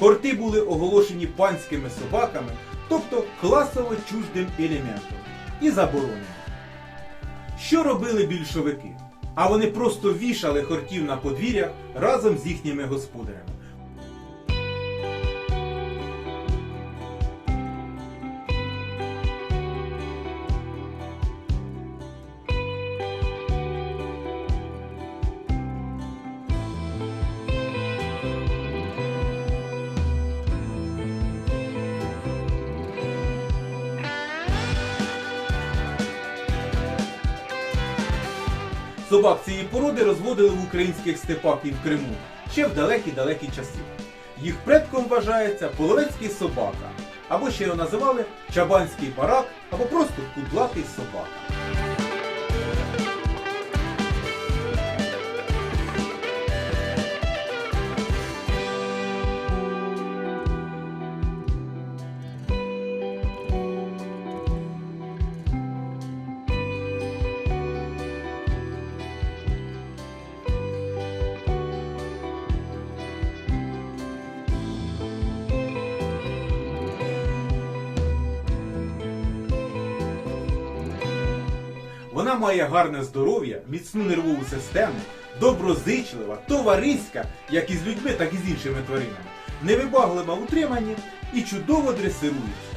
Порти були оголошені панськими собаками, тобто класово чуждим елементом, і заборонені. Що робили більшовики? А вони просто вішали хортів на подвір'ях разом з їхніми господарями. Собак цієї породи розводили в українських степах і в Криму ще в далекі-далекі часи. Їх предком вважається половецький собака, або ще його називали чабанський барак, або просто кудлатий собака. Вона має гарне здоров'я, міцну нервову систему, доброзичлива, товариська, як із людьми, так і з іншими тваринами, невибаглива в утриманні і чудово дресирується.